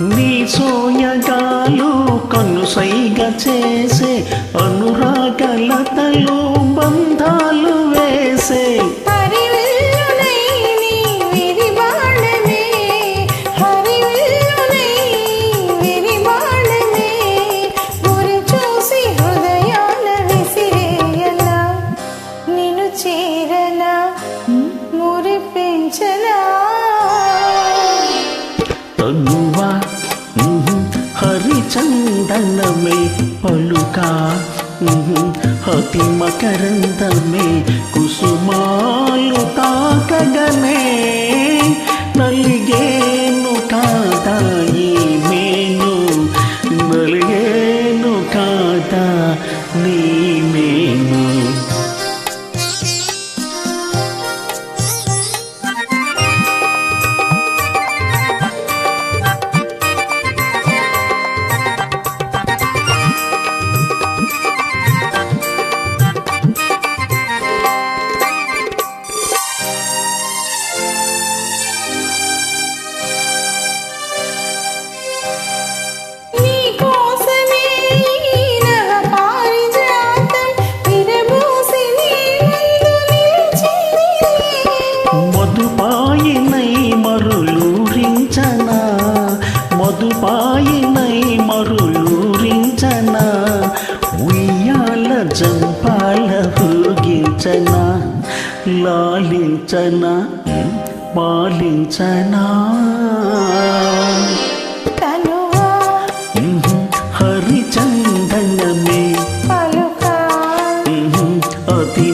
నీ సోయగాలు కనుసైగా చేసే అనురాగలతలు బంధా తనువా హరిచందనమే పలుకా? అతి మకరందమే కుసుమాలు తాకగనే ఉయ్యాల జంపాల ఊగించనా లాలించనా పాలించనా? హరిచందనమే. అతి